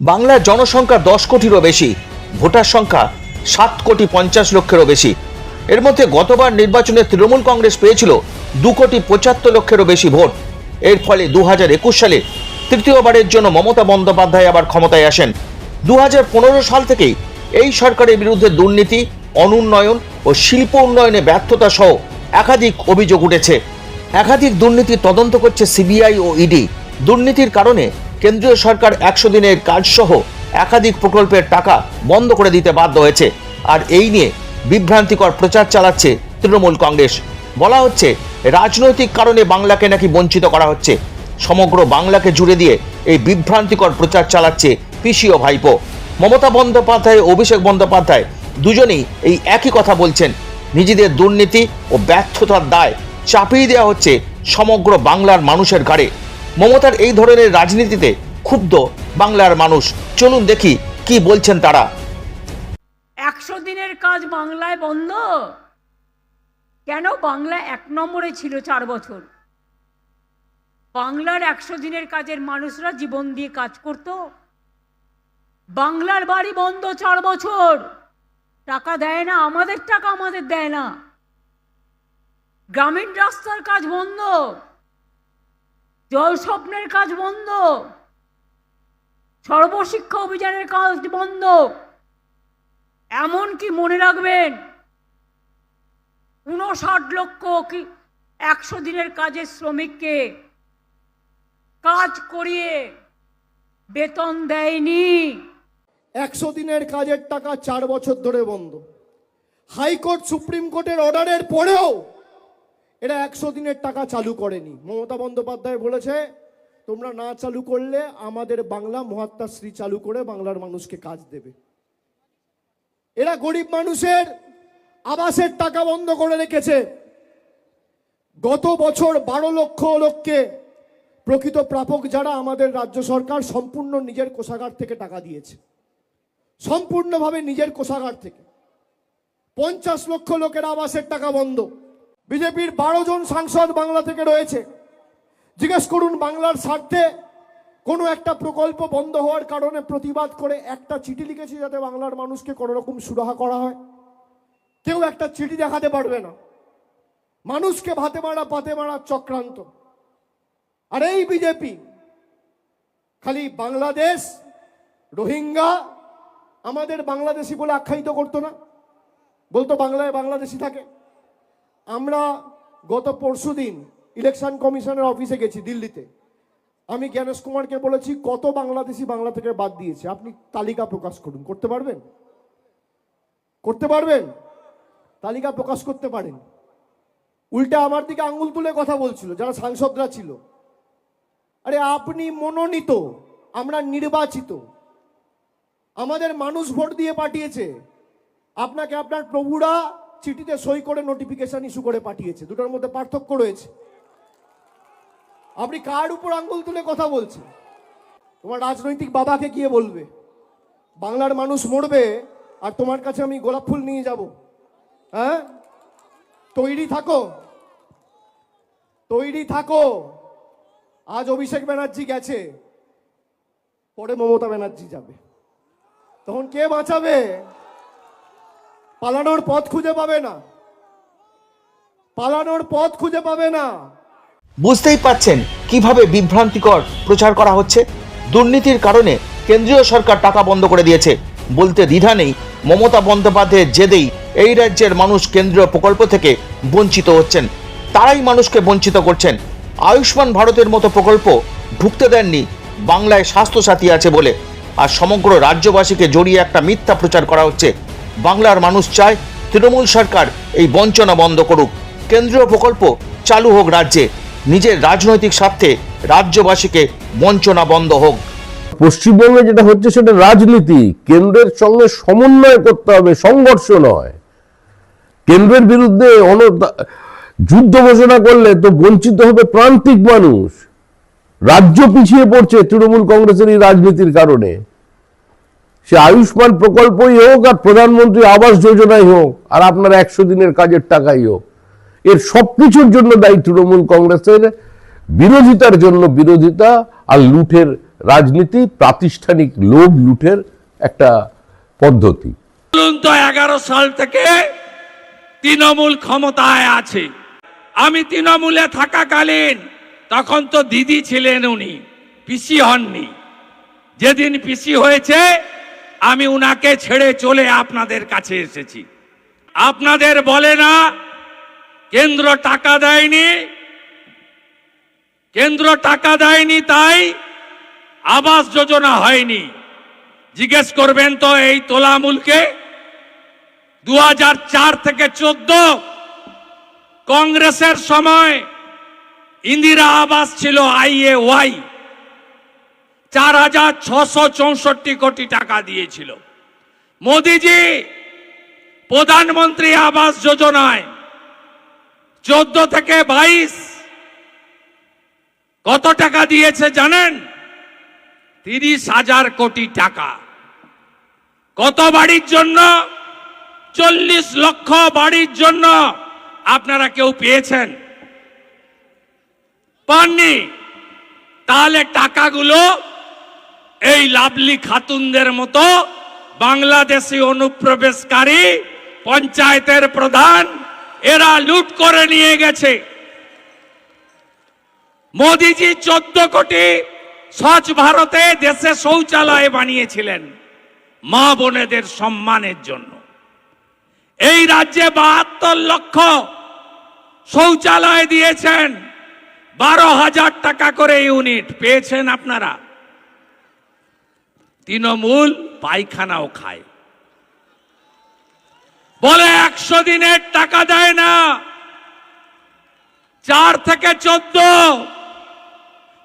বাংলার জনসংখ্যা দশ কোটিরও বেশি, ভোটার সংখ্যা সাত কোটি পঞ্চাশ লক্ষেরও বেশি। এর মধ্যে গতবার নির্বাচনে তৃণমূল কংগ্রেস পেয়েছিল দু কোটি পঁচাত্তর লক্ষেরও বেশি ভোট। এর ফলে দু হাজার একুশ সালে তৃতীয়বারের জন্য মমতা বন্দ্যোপাধ্যায় আবার ক্ষমতায় আসেন। দু হাজার পনেরো সাল থেকেই এই সরকারের বিরুদ্ধে দুর্নীতি, অনুন্নয়ন ও শিল্প উন্নয়নে ব্যর্থতা সহ একাধিক অভিযোগ উঠেছে। একাধিক দুর্নীতি তদন্ত করছে সিবিআই ও ইডি। দুর্নীতির কারণে কেন্দ্রীয় সরকার একশো দিনের কাজ সহ একাধিক প্রকল্পের টাকা বন্ধ করে দিতে বাধ্য হয়েছে। আর এই নিয়ে বিভ্রান্তিকর প্রচার চালাচ্ছে তৃণমূল কংগ্রেস। বলা হচ্ছে, রাজনৈতিক কারণে বাংলাকে নাকি বঞ্চিত করা হচ্ছে। সমগ্র বাংলাকে জুড়ে দিয়ে এই বিভ্রান্তিকর প্রচার চালাচ্ছে পিসি ও ভাইপো। মমতা বন্দ্যোপাধ্যায়, অভিষেক বন্দ্যোপাধ্যায় দুজনেই এই একই কথা বলছেন। নিজেদের দুর্নীতি ও ব্যর্থতার দায় চাপিয়ে দেওয়া হচ্ছে সমগ্র বাংলার মানুষের ঘাড়ে। মমতার এই ধরনের রাজনীতিতে ক্ষুব্ধ বাংলার মানুষ। চলুন দেখি কি বলছেন তারা। একশো দিনের কাজ বাংলায় বন্ধ? কেন বাংলা এক নম্বরে ছিল চার বছর? বাংলার একশো দিনের কাজের মানুষরা জীবন দিয়ে কাজ করত। বাংলার বাড়ি বন্ধ চার বছর। টাকা দেয় না, আমাদের টাকা আমাদের দেয় না। গ্রামীণ রাস্তার কাজ বন্ধ। জল স্বপ্নের কাজ বন্ধ। সর্বশিক্ষা অভিযানের কাজ বন্ধ। এমনকি মনে রাখবেন উনষাট লক্ষ কি একশো দিনের কাজের শ্রমিককে কাজ করিয়ে বেতন দেয়নি। একশো দিনের কাজের টাকা চার বছর ধরে বন্ধ। হাইকোর্ট, সুপ্রিম কোর্টের অর্ডারের পরেও এরা একশো দিনের টাকা চালু করেনি। মমতা বন্দ্যোপাধ্যায় বলেছে, তোমরা না চালু করলে আমাদের বাংলা মহাত্মা শ্রী চালু করে বাংলার মানুষকে কাজ দেবে। এরা গরিব মানুষের আবাসের টাকা বন্ধ করে রেখেছে। গত বছর বারো লক্ষ লোককে প্রকৃত প্রাপক যারা আমাদের রাজ্য সরকার সম্পূর্ণ নিজের কোষাগার থেকে টাকা দিয়েছে। সম্পূর্ণভাবে নিজের কোষাগার থেকে। পঞ্চাশ লক্ষ লোকের আবাসের টাকা বন্ধ। বিজেপির বারো জন সাংসদ বাংলা থেকে রয়েছে। জিজ্ঞেস করুন, বাংলার স্বার্থে কোনো একটা প্রকল্প বন্ধ হওয়ার কারণে প্রতিবাদ করে একটা চিঠি লিখেছি যাতে বাংলার মানুষকে কোনো রকম সুরাহা করা হয়? কেউ একটা চিঠি দেখাতে পারবে না। মানুষকে ভাতে মারা, পাতে মারা চক্রান্ত। আর এই বিজেপি খালি বাংলাদেশ, রোহিঙ্গা, আমাদের বাংলাদেশি বলে আখ্যায়িত করতো না? বলতো বাংলায় বাংলাদেশি থাকে। আমরা গত পরশু দিন ইলেকশন কমিশনের অফিসে গেছি দিল্লিতে। আমি জ্ঞানেশ কুমারকে বলেছি, কত বাংলাদেশি বাংলা থেকে বাদ দিয়েছে? আপনি তালিকা প্রকাশ করুন। করতে পারবেন? করতে পারবেন? তালিকা প্রকাশ করতে পারেন। উল্টা আমার দিকে আঙ্গুল তুলে কথা বলছিল, যারা সাংসদরা ছিল। আরে, আপনি মনোনীত, আমরা নির্বাচিত। আমাদের মানুষ ভোট দিয়ে পাঠিয়েছে। আপনাকে আপনার প্রভুরা চিঠিতে সই করে নোটিফিকেশন ইস্যু করে পাঠিয়েছে। দুটোর মধ্যে পার্থক্য রয়েছে। আপনি কার উপর আঙ্গুল তুলে কথা বলছেন? তোমার রাজনৈতিক বাবাকে গিয়ে বলবে। বাংলার মানুষ মরবে আর তোমার কাছে আমি গোলাপ ফুল নিয়ে যাব। হ্যাঁ? তৈরি থাকো। তৈরি থাকো। আজ অভিষেক ব্যানার্জি গেছে। পরে মমতা ব্যানার্জি যাবে। তখন কে বাঁচাবে? পালানোর পথ খুঁজে পাবে না। পালানোর পথ খুঁজে পাবে না। বুঝতেই পাচ্ছেন কীভাবে বিভ্রান্তিকর প্রচার করা হচ্ছে? দুর্নীতির কারণে কেন্দ্রীয় সরকার টাকা বন্ধ করে দিয়েছে। বলতে দ্বিধা নেই, মমতা বন্দ্যোপাধ্যায়ের জেদেই এই রাজ্যের মানুষ কেন্দ্রীয় প্রকল্প থেকে বঞ্চিত হচ্ছেন। তারাই মানুষকে বঞ্চিত করছেন। আয়ুষ্মান ভারতের মতো প্রকল্প ঢুকতে দেননি, বাংলায় স্বাস্থ্যসাথী আছে বলে। আর সমগ্র রাজ্যবাসীকে জড়িয়ে একটা মিথ্যা প্রচার করা হচ্ছে। বাংলার মানুষ চায় তৃণমূল সরকার এই বঞ্চনা বন্ধ করুক। কেন্দ্রীয় প্রকল্প চালু হোক রাজ্যে, নিজের রাজনৈতিক স্বার্থে রাজ্যবাসীকে বঞ্চনা বন্ধ হোক। পশ্চিমবঙ্গে যেটা হচ্ছে সেটা রাজনীতি, কেন্দ্রের সঙ্গে সমন্বয় করতে হবে, সংঘর্ষ নয়। কেন্দ্রের বিরুদ্ধে অন যুদ্ধ ঘোষণা করলে তো বঞ্চিত হবে প্রান্তিক মানুষ। রাজ্য পিছিয়ে পড়ছে তৃণমূল কংগ্রেসের এই রাজনীতির কারণে। সে আয়ুষ্মান প্রকল্পই হোক আর প্রধানমন্ত্রী আবাস যোজনাই হোক, আর আপনার একশো দিনের কাজের টাকাই হোক। এর সব কিছুর জন্য দায়ী তৃণমূল কংগ্রেসের বিরোধিতার জন্য বিরোধিতা আর লুঠের রাজনীতি, প্রাতিষ্ঠানিক লোভ লুঠের একটা পদ্ধতি। এগারো সাল থেকে তৃণমূল ক্ষমতায় আছে। আমি তৃণমূলে থাকাকালীন তখন তো দিদি ছিলেন উনি, পিসি হননি। যেদিন পিসি হয়েছে আমি উনাকে ছেড়ে চলে আপনাদের কাছে এসেছি। আপনাদের বলে না, কেন্দ্র টাকা দেয়নি, কেন্দ্র টাকা দেয়নি তাই আবাস যোজনা হয়নি। জিজ্ঞেস করবেন তো এই তোলামূলকে দু থেকে চোদ্দ কংগ্রেসের সময় ইন্দিরা আবাস ছিল আইএ ওয়াই চার হাজার ছশো চৌষট্টি কোটি টাকা দিয়েছিল। মোদিজি, প্রধানমন্ত্রী আবাস যোজনায় চোদ্দ থেকে বাইশ কত টাকা দিয়েছে জানেন? তিরিশ হাজার কোটি টাকা। কত বাড়ির জন্য? চল্লিশ লক্ষ বাড়ির জন্য। আপনারা কেউ পেয়েছেন? পাননি। তাহলে টাকাগুলো এই লাভলি খাতুনদের মতো বাংলাদেশি অনুপ্রবেশকারী পঞ্চায়েতের প্রধান, এরা লুট করে নিয়ে গেছে। মোদিজি চোদ্দ কোটি স্বচ্ছ ভারতে দেশে শৌচালয় বানিয়েছিলেন মা বোনেদের সম্মানের জন্য। এই রাজ্যে বাহাত্তর লক্ষ শৌচালয় দিয়েছেন, বারো হাজার টাকা করে ইউনিট। পেয়েছেন আপনারা? তৃণমূল পায়খানাও খায়। বলে একশো দিনের টাকা দেয় না। চার থেকে চোদ্দ।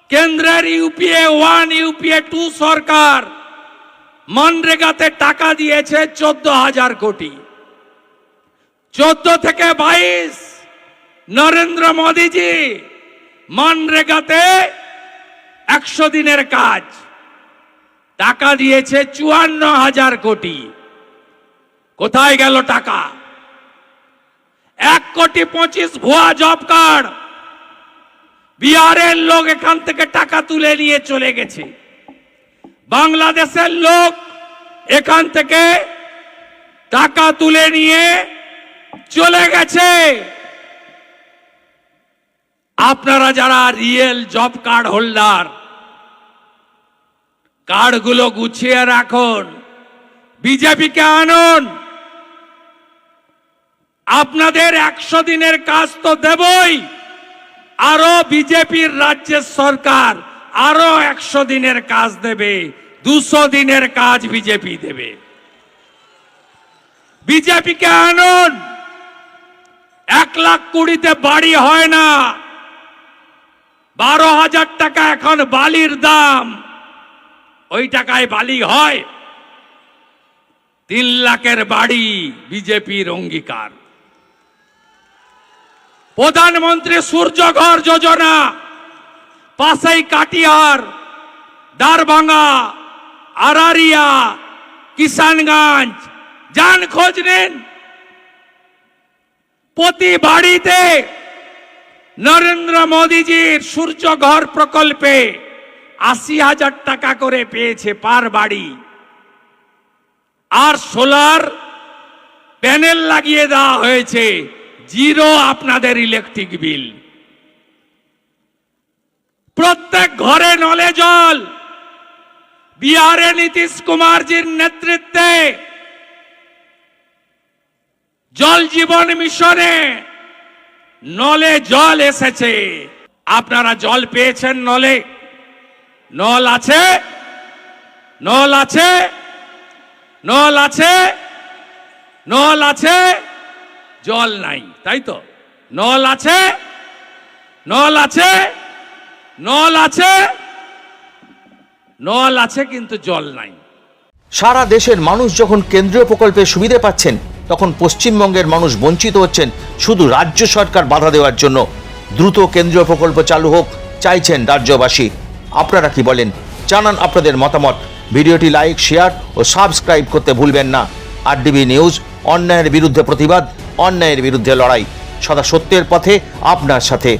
কেন্দ্রের ইউপিএ ওয়ান, ইউপিএ টু সরকার মনরেগাতে টাকা দিয়েছে চোদ্দ হাজার কোটি। চোদ্দ থেকে বাইশ। নরেন্দ্র মোদীজি মনরেগাতে একশো দিনের কাজ। টাকা দিয়েছে চুয়ান্ন হাজার কোটি। কোথায় গেল টাকা? এক কোটি পঁচিশ ভুয়া জব কার্ড। বিহারের লোক এখান থেকে টাকা তুলে নিয়ে চলে গেছে। বাংলাদেশের লোক এখান থেকে টাকা তুলে নিয়ে চলে গেছে। আপনারা যারা রিয়েল জব কার্ড হোল্ডার কার্ডগুলো গুছিয়ে রাখুন। বিজেপিকে আনুন। আপনাদের একশো দিনের কাজ তো দেবই। আরও বিজেপির রাজ্যের সরকার আরও একশো দিনের কাজ দেবে, দুশো দিনের কাজ বিজেপি দেবে। বিজেপিকে আনুন। এক লাখ কুড়িতে বাড়ি হয় না। বারো হাজার টাকা এখন বালির দাম। ওই টাকায় বালি হয়। তিন লাখের বাড়ি বিজেপির অঙ্গীকার। প্রধানমন্ত্রী সূর্যঘর যোজনা, পাশেই কাটিহার, দারভাঙ্গা, আরারিয়া, কিষানগঞ্জ, যান খোঁজ নিন। প্রতি বাড়িতে নরেন্দ্র মোদীজির সূর্যঘর প্রকল্পে আশি হাজার টাকা করে পেয়েছে পার বাড়ি। আর সোলার প্যানেল লাগিয়ে দেওয়া হয়েছে, জিরো আপনাদের ইলেকট্রিক বিল। প্রত্যেক ঘরে নলে জল। বিহারে নীতিশ কুমারজির নেতৃত্বে জল জীবন মিশনে নলে জল এসেছে। আপনারা জল পেয়েছেন নলে। নল আছে? নল আছে? নল আছে? নল আছে? জল নাই, তাই তো? নল আছে? নল আছে? নল আছে? নল আছে কিন্তু জল নাই। সারা দেশের মানুষ যখন কেন্দ্রীয় প্রকল্পের সুবিধে পাচ্ছেন, তখন পশ্চিমবঙ্গের মানুষ বঞ্চিত হচ্ছেন। শুধু রাজ্য সরকার বাধা দেওয়ার জন্য। দ্রুত কেন্দ্রীয় প্রকল্প চালু হোক, চাইছেন রাজ্যবাসী। আপনারা কি বলেন? জানান আপনাদের মতামত। ভিডিওটি লাইক, শেয়ার ও সাবস্ক্রাইব করতে ভুলবেন না। আর ডিবি নিউজ, অন্যায়ের বিরুদ্ধে প্রতিবাদ, অন্যায়ের বিরুদ্ধে লড়াই। সদা সত্যের পথে আপনার সাথে।